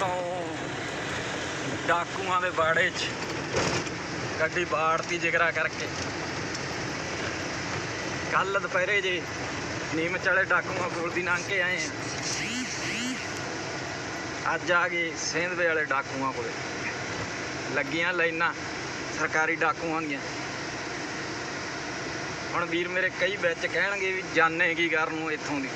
ਤੋਂ ਡਾਕੂਆਂ ਦੇ ਬਾੜੇ 'ਚ ਗੱਡੀ ਬਾੜਤੀ ਜਿਗਰਾ ਕਰਕੇ। ਕੱਲ ਦੁਪਹਿਰੇ ਜੇ ਨੀਮਚ ਵਾਲੇ ਡਾਕੂਆਂ ਕੋਲ ਦੀ ਲੰਘ ਕੇ ਆਏ ਆ। ਅੱਜ ਆ ਗਏ ਸਿੰਧਵੇ ਵਾਲੇ ਡਾਕੂਆਂ ਕੋਲੇ। ਲੱਗੀਆਂ ਲਾਈਨਾਂ ਸਰਕਾਰੀ ਡਾਕੂਆਂ ਦੀਆਂ। ਹੁਣ ਵੀਰ ਮੇਰੇ ਕਈ ਵਿੱਚ ਕਹਿਣਗੇ ਵੀ ਜਾਣੇ ਕੀ ਕਰਨ ਨੂੰ ਇੱਥੋਂ ਦੀ।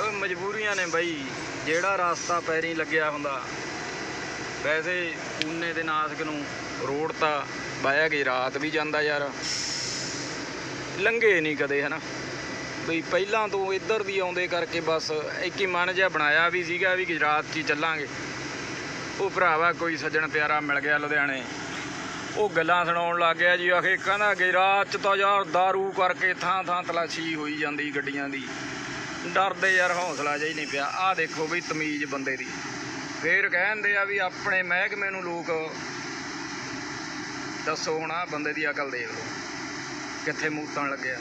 ਉਹ ਮਜਬੂਰੀਆਂ ਨੇ ਬਈ। ਜਿਹੜਾ ਰਸਤਾ ਪੈਰੀ ਲੱਗਿਆ ਹੁੰਦਾ, ਵੈਸੇ ਪੂਨੇ ਦੇ ਨਾਸਕ ਨੂੰ ਰੋਡ ਤਾਂ ਬਾਇਆ ਗਈ, ਰਾਤ ਵੀ ਜਾਂਦਾ ਯਾਰ। ਲੰਘੇ ਨਹੀਂ ਕਦੇ, ਹਨਾ। ਬਈ ਪਹਿਲਾਂ ਤੋਂ ਇੱਧਰ ਦੀ ਆਉਂਦੇ ਕਰਕੇ ਬਸ ਇੱਕ ਹੀ ਮਨ ਜਿਹਾ ਬਣਾਇਆ ਵੀ ਸੀਗਾ ਵੀ ਗੁਜਰਾਤ 'ਚ ਹੀ ਚੱਲਾਂਗੇ। ਉਹ ਭਰਾਵਾ ਕੋਈ ਸੱਜਣ ਪਿਆਰਾ ਮਿਲ ਗਿਆ ਲੁਧਿਆਣੇ। ਉਹ ਗੱਲਾਂ ਸੁਣਾਉਣ ਲੱਗ ਗਿਆ ਜੀ, ਆਖੇ ਕਹਿੰਦਾ ਗੁਜਰਾਤ 'ਚ ਤਾਂ ਯਾਰ दारू ਕਰਕੇ ਥਾਂ ਥਾਂ ਤਲਾਸ਼ੀ ਹੋਈ ਜਾਂਦੀ ਗੱਡੀਆਂ ਦੀ। ਡਰਦੇ ਯਾਰ, ਹੌਸਲਾ ਜਿਹਾ ਹੀ ਨਹੀਂ ਪਿਆ। ਆਹ ਦੇਖੋ ਵੀ ਤਮੀਜ਼ ਬੰਦੇ ਦੀ। ਫੇਰ ਕਹਿੰਦੇ ਆ ਵੀ ਆਪਣੇ ਮਹਿਕਮੇ ਨੂੰ ਲੋਕ ਦੱਸੋ ਹੁਣ ਆਹ ਬੰਦੇ ਦੀ ਅਕਲ ਦੇਖ ਲਓ। ਕਿੱਥੇ ਮੂਤਣ ਲੱਗਿਆ।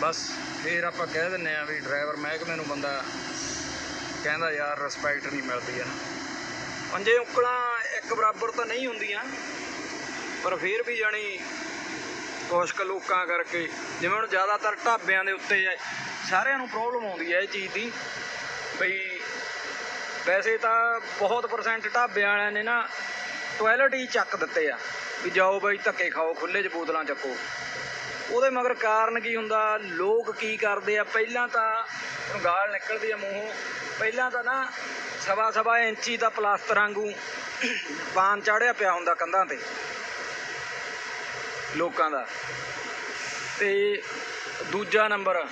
ਬਸ ਫੇਰ ਆਪਾਂ ਕਹਿ ਦਿੰਨੇ ਆ ਵੀ ਡਰਾਈਵਰ ਮਹਿਕਮੇ ਨੂੰ ਬੰਦਾ ਕਹਿੰਦਾ ਯਾਰ ਰਿਸਪੈਕਟ ਨਹੀਂ ਮਿਲਦੀ ਆ ਨਾ। ਪੰਜੇ ਉਂਗਲਾਂ ਇੱਕ ਬਰਾਬਰ ਤਾਂ ਨਹੀਂ ਹੁੰਦੀਆਂ, ਪਰ ਫੇਰ ਵੀ ਜਾਣੀ ਕੁਛ ਕੁ ਲੋਕਾਂ ਕਰਕੇ। ਜਿਵੇਂ ਹੁਣ ਜ਼ਿਆਦਾਤਰ ਢਾਬਿਆਂ ਦੇ ਉੱਤੇ ਹੈ, ਸਾਰਿਆਂ ਨੂੰ ਪ੍ਰੋਬਲਮ ਆਉਂਦੀ ਹੈ ਇਹ ਚੀਜ਼ ਦੀ। ਬਈ ਵੈਸੇ ਤਾਂ ਬਹੁਤ ਪਰਸੈਂਟ ਢਾਬਿਆਂ ਵਾਲਿਆਂ ਨੇ ਨਾ ਟਾਇਲਟ ਹੀ ਚੱਕ ਦਿੱਤੇ ਆ। ਵੀ ਜਾਓ ਬਈ ਧੱਕੇ ਖਾਓ ਖੁੱਲੇ 'ਚ ਬੋਤਲਾਂ ਚੱਕੋ। ਉਹਦੇ ਮਗਰ ਕਾਰਨ ਕੀ ਹੁੰਦਾ? ਲੋਕ ਕੀ ਕਰਦੇ ਆ? ਪਹਿਲਾਂ ਤਾਂ ਹੁਣ ਗਾਲ ਨਿਕਲਦੀ ਆ ਮੂੰਹੋਂ। ਪਹਿਲਾਂ ਤਾਂ ਨਾ ਸਵਾ ਸਵਾ ਇੰਚੀ ਦਾ ਪਲਾਸਟਰ ਵਾਂਗੂ ਪਾਨ ਚਾੜਿਆ ਪਿਆ ਹੁੰਦਾ ਕੰਧਾਂ ਤੇ। ਲੋਕਾਂ ਦਾ। ਤੇ ਦੂਜਾ ਨੰਬਰ,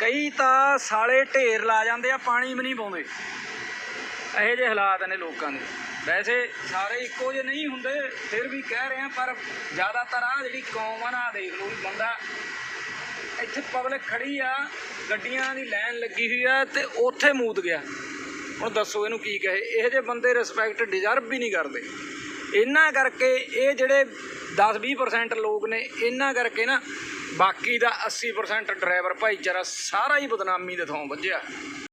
ਕਈ ਤਾਂ ਸਾਲੇ ਢੇਰ ਲਾ ਜਾਂਦੇ ਆ, ਪਾਣੀ ਵੀ ਨਹੀਂ ਪਾਉਂਦੇ। ਇਹੋ ਜਿਹੇ ਹਾਲਾਤ ਨੇ ਲੋਕਾਂ ਦੇ। ਵੈਸੇ ਸਾਰੇ ਇੱਕੋ ਜਿਹੇ ਨਹੀਂ ਹੁੰਦੇ, ਫਿਰ ਵੀ ਕਹਿ ਰਹੇ ਆ, ਪਰ ਜ਼ਿਆਦਾਤਰ ਆ ਜਿਹੜੀ ਕੌਮ ਆ ਨਾ, ਆਹ ਦੇਖ ਲਓ ਬੰਦਾ ਇੱਥੇ ਪਬਲਿਕ ਖੜੀ ਆ, ਗੱਡੀਆਂ ਦੀ ਲਾਈਨ ਲੱਗੀ ਹੋਈ ਆ ਤੇ ਉੱਥੇ ਮੂਤ ਗਿਆ। ਹੁਣ ਦੱਸੋ ਇਹਨੂੰ ਕੀ ਕਹੇ। ਇਹੋ ਜਿਹੇ ਬੰਦੇ ਰਿਸਪੈਕਟ ਡਿਜ਼ਰਵ ਵੀ ਨਹੀਂ ਕਰਦੇ। ਇਹਨਾਂ ਕਰਕੇ ਇਹ ਜਿਹੜੇ 10-20% ਲੋਕ ਨੇ, ਇਹਨਾਂ ਕਰਕੇ ਨਾ ਬਾਕੀ ਦਾ 80% ਡਰਾਈਵਰ ਭਾਈਚਾਰਾ ਸਾਰਾ ਹੀ ਬਦਨਾਮੀ ਦੇ ਥਾਂ ਵੱਜਿਆ।